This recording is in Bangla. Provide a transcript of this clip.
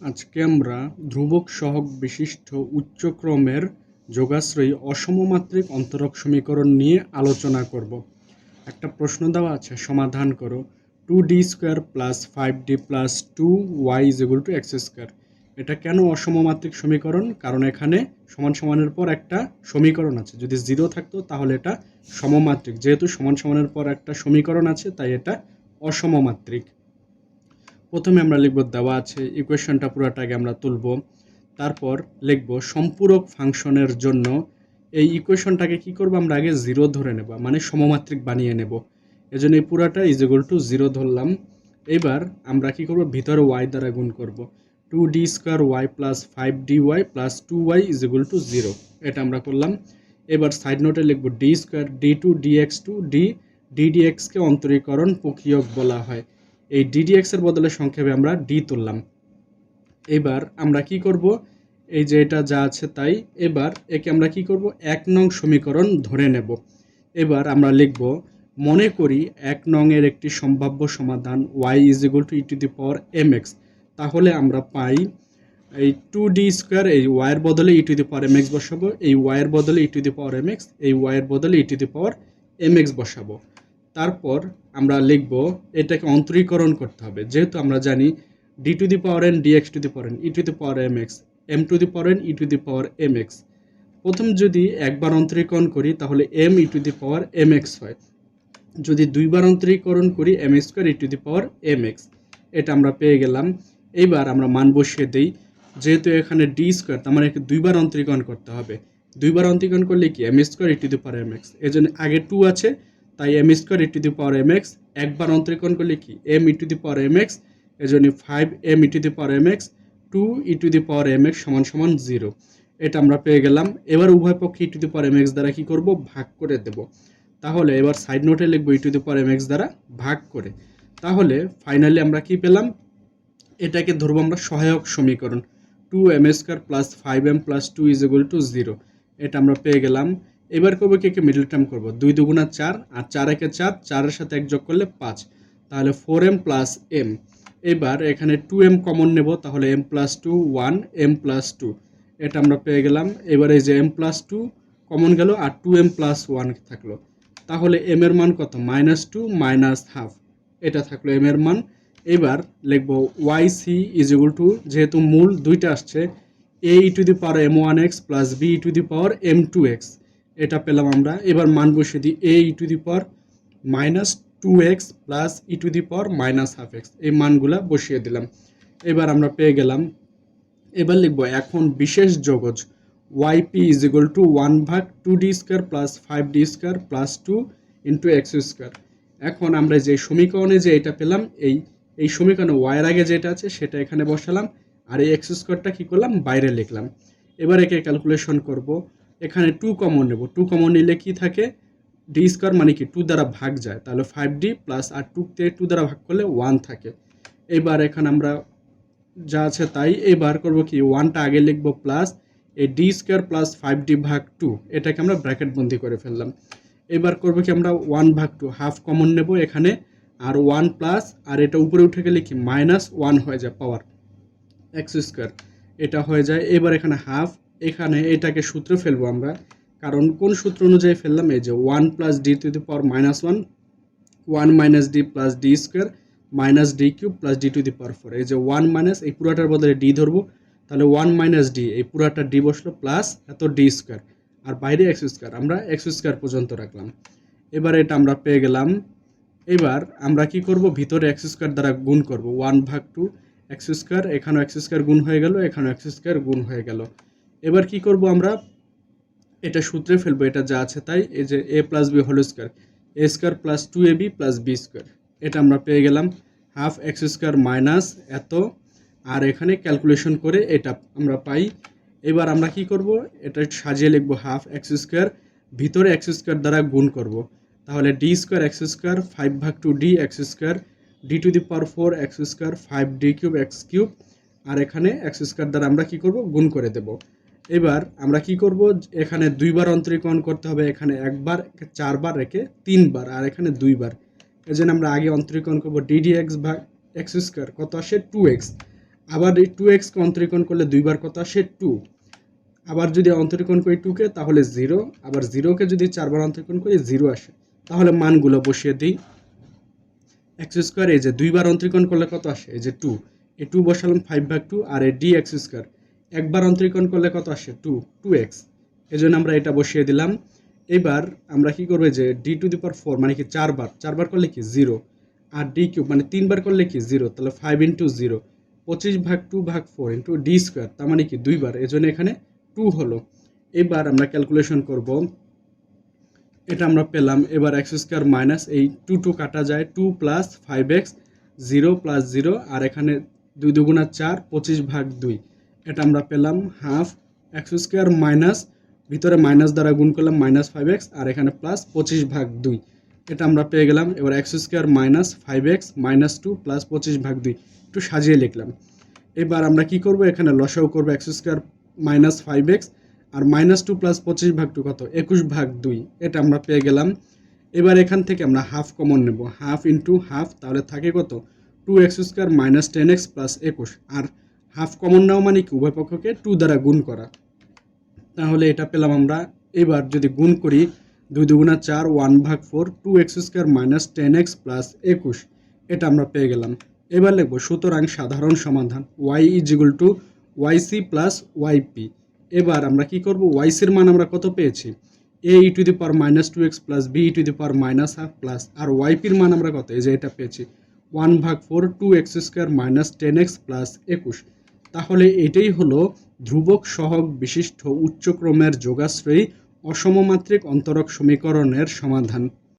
আজকে আমরা ধ্রুবক সহগ বিশিষ্ট উচ্চক্রমের যোগাশ্রয়ী অসমমাত্রিক অন্তরক সমীকরণ নিয়ে আলোচনা করব। একটা প্রশ্ন দেওয়া আছে, সমাধান করো। Two D square plus five D plus two Y is equal to X square এটা কেন অসমমাত্রিক সমীকরণ? কারণ এখানে সমান সমানের পর একটা সমীকরণ আছে। যদি জিরো থাকতো, তাহলে এটা সমমাত্রিক। যেহেতু সমান সমানের পর একটা সমীকরণ আছে, তাই এটা অসমমাত্রিক। প্রথমে আমরা লিখব দেওয়া আছে ইকুয়েশনটা পুরোটাকে আমরা তুলব। তারপর লিখব সম্পূরক ফাংশনের জন্য এই ইকুয়েশনটাকে কি করব? আমরা আগে জিরো ধরে নেব মানে সমমাত্রিক বানিয়ে নেব। এজন্য এই পুরাটা ইজ ইকুয়াল টু জিরো ধরলাম। এবার আমরা কি করব? ভিতরে ওয়াই দ্বারা গুণ করব। Two D square Y plus five D Y plus two Y is equal to zero এটা আমরা করলাম। এবার সাইড নোটে লিখব D square D two D X two D ডিডিএক্সকে অন্তরীকরণ প্রক্রিয়ক বলা হয়। এই ডিডিএক্স এর বদলে সংক্ষেপে আমরা ডি তুললাম। এবার আমরা কি করব? এই যে এটা যা আছে তাই। এবার একে আমরা কি করব? এক নং সমীকরণ ধরে নেব। এবার আমরা লিখব, মনে করি এক নং এর একটি সম্ভাব্য সমাধান Y is equal to E to the power M X তাহলে আমরা পাই এই টু ডি স্কোয়ার এই ওয়াইয়ের বদলে E to the power M X বসাবো, এই ওয়াইয়ের বদলে E to the power M X এই ওয়াইয়ের বদলে E to the power M X বসাবো। তারপর আমরা লিখব এটাকে অন্তরীকরণ করতে হবে। যেহেতু আমরা জানি D to the power N DX to the power N E to the power M X M to the power N E to the power M X প্রথম যদি একবার অন্তরীকরণ করি, তাহলে M E to the power M X হয়। যদি দুইবার অন্তরীকরণ করি M X square E to the power M X এটা আমরা পেয়ে গেলাম। এইবার আমরা মান বসিয়ে দিই। যেহেতু এখানে ডি স্কোয়ার তার মানে দুইবার অন্তরীকরণ করতে হবে। দুইবার অন্তরীকরণ করলে কি? M square E to the power M X এই জন্য আগে টু আছে তাই M square E to the power M X একবার অন্তরীকরণ করলে কি? M E to the power M X এই জন্য five M E to the power M X two E to the power M X সমান সমান জিরো এটা আমরা পেয়ে গেলাম। এবার উভয় পক্ষে E to the power M X দ্বারা কি করব? ভাগ করে দেব। তাহলে এবার সাইড নোটে লিখব E to the power M X দ্বারা ভাগ করে। তাহলে ফাইনালি আমরা কি পেলাম? এটাকে ধরবো আমরা সহায়ক সমীকরণ। Two M square plus five M plus two is equal to zero এটা আমরা পেয়ে গেলাম। এবার করব কি একে মিডল টার্ম করব? দুই দুগুণা চার আর চার একে চার, চারের সাথে এক যোগ করলে পাঁচ। তাহলে ফোর এম প্লাস এম এবার এখানে টু এম কমন নেব, তাহলে M plus two one M plus two এটা আমরা পেয়ে গেলাম। এবার এই যে এম প্লাস টু কমন গেল আর টু এম প্লাস ওয়ান থাকল। তাহলে এম এর মান কত? মাইনাস টু মাইনাস হাফ এটা থাকল এম এর মান। এবার লিখব Y C is equal to যেহেতু মূল দুইটা আসছে A E to the power M one X plus B E to the power M two X এটা পেলাম আমরা। এবার মান বসিয়ে দিই। এ E to the power minus two X plus E to the power minus half x এই মানগুলা বসিয়ে দিলাম। এবার আমরা পেয়ে গেলাম। এবার লিখব, এখন বিশেষ যোগজ Y P is equal to one ভাগ two D square plus five D square plus two into X square এখন আমরা যে সমীকরণে যে এটা পেলাম, এই এই সমীকরণে ওয়াইয়ের আগে যেটা আছে, সেটা এখানে বসালাম। আর এই এক্স স্কোয়ারটা কী করলাম? বাইরে লিখলাম। এবার একে ক্যালকুলেশন করব। এখানে টু কমন নেব। টু কমন নিলে কি থাকে? ডি স্কোয়ার মানে কি? টু দ্বারা ভাগ যায়। তাহলে ফাইভ ডি প্লাস আর টুতে টু দ্বারা ভাগ করলে ওয়ান থাকে। এবার এখানে আমরা যা আছে তাই এবার করব কি? ওয়ানটা আগে লিখব প্লাস এই D square plus five D ভাগ টু এটাকে আমরা ব্র্যাকেট বন্দি করে ফেললাম। এবার করব কি? আমরা ওয়ান ভাগ টু হাফ কমন নেব এখানে। আর ওয়ান প্লাস আর এটা উপরে উঠে গেলে কি? মাইনাস ওয়ান হয়ে যায় পাওয়ার এক্স স্কোয়ার এটা হয়ে যায়। এবার এখানে হাফ এখানে এটাকে সূত্রে ফেলব আমরা। কারণ কোন সূত্র অনুযায়ী ফেললাম? এই যে one plus D to the power minus one one minus D plus D square minus D cube plus D to the power four এই যে ওয়ান মাইনাস এই পুরাটার বদলে ডি ধরবো। তাহলে ওয়ান মাইনাস ডি এই পুরাটা ডি বসল প্লাস এত ডি স্কোয়ার আর বাইরে এক্স স্কোয়ার আমরা এক্স স্কোয়ার পর্যন্ত রাখলাম। এবার এটা আমরা পেয়ে গেলাম। এবার আমরা কি করব? ভিতরে এক্স স্কোয়ার দ্বারা গুণ করব। ওয়ান ভাগ টু এক্স স্কোয়ার এখানেও এক্স স্কোয়ার গুণ হয়ে গেল, এখানেও এক্স স্কোয়ার গুণ হয়ে গেল। এবার কি করব আমরা? এটা সূত্রে ফেলব, এটা যা আছে তাই। এই যে A plus B whole square A square plus two A B plus B square এটা আমরা পেয়ে গেলাম হাফ এক্স স্কোয়ার মাইনাস এত। আর এখানে ক্যালকুলেশন করে এটা আমরা পাই। এবার আমরা কি করব? এটা সাজিয়ে লিখব হাফ এক্স স্কোয়ার ভিতরে এক্স স্কোয়ার দ্বারা গুণ করব। তাহলে D square X square five ভাগ two D X square D to the power four X square five D cube X cube আর এখানে এক্স স্কোয়ার দ্বারা আমরা কি করব? গুণ করে দেব। এবার আমরা কি করব? এখানে দুইবার অন্তরীকরণ করতে হবে, এখানে একবার, চারবার রেখে তিনবার, আর এখানে দুইবার। এই জন্য আমরা আগে অন্তরীকরণ করব ডিডি এক্স ভাগ এক্স স্কোয়ার কত আসে টু এক্স আবার এই টু এক্সকে অন্তরীকরণ করলে দুইবার কত আসে টু আবার যদি অন্তরীকরণ করি টুকে তাহলে জিরো আবার জিরোকে যদি চারবার অন্তরীকরণ করি জিরো আসে। তাহলে মানগুলো বসিয়ে দিই। এক্স স্কোয়ার এই যে দুইবার অন্তরীকরণ করলে কত আসে? এই যে টু এই টু বসালাম ফাইভ ভাগ টু আর এই ডি এক্স স্কোয়ার একবার অন্তরীকরণ করলে কত আসে? টু টু এক্স এই জন্য আমরা এটা বসিয়ে দিলাম। এবার আমরা কি করব যে D to the power four মানে কি চারবার। চারবার করলে কি জিরো আর ডি কিউব মানে তিনবার করলে কি জিরো তাহলে ফাইভ ইন্টু জিরো পঁচিশ ভাগ টু ভাগ ফোর ইন্টু ডি স্কোয়ার তার মানে কি দুইবার। এই জন্য এখানে টু হলো। এবার আমরা ক্যালকুলেশন করব। এটা আমরা পেলাম। এবার এক্স স্কোয়ার মাইনাস এই টু টু কাটা যায়। Two plus five X zero plus zero আর এখানে দুই দুগুণা চার, পঁচিশ ভাগ দুই। এটা আমরা পেলাম হাফ এক্স স্কোয়ার মাইনাস, ভিতরে মাইনাস দ্বারা গুণ করলাম মাইনাস ফাইভ এক্স, আর এখানে প্লাস পঁচিশ ভাগ দুই। এটা আমরা পেয়ে গেলাম, এবার X square minus five X minus two plus পঁচিশ ভাগ দুই। একটু সাজিয়ে লিখলাম। এবার আমরা কি করব? এখানে লসাও করব X square minus five X, আর মাইনাস টু প্লাস পঁচিশ ভাগ টু কত? একুশ ভাগ দুই। এটা আমরা পেয়ে গেলাম। এবার এখান থেকে আমরা হাফ কমন নেব। হাফ ইন্টু হাফ তাহলে থাকে কত? Two X square minus ten X plus একুশ। আর হাফ কমন নেওয়া মানে কি? উভয় পক্ষকে টু দ্বারা গুণ করা। তাহলে এটা পেলাম আমরা। এবার যদি গুণ করি, দুই দুগুণা চার ওয়ান ভাগ four two X square minus ten X plus একুশ, এটা আমরা পেয়ে গেলাম। এবার লিখব, সুতরাং সাধারণ সমাধান Y is to Y C plus Y P এবার আমরা কি করব? ওয়াই সির মান আমরা কত পেয়েছি? A E to the power minus two X plus B E to the power minus half plus R Y পির মান আমরা কত? এই যে এটা পেয়েছি। ওয়ান ভাগ four two X square minus ten X plus একুশ। তাহলে এটাই হলো ধ্রুবক সহগ বিশিষ্ট উচ্চক্রমের যোগাশ্রয়ী অসমমাত্রিক অন্তরক সমীকরণের সমাধান।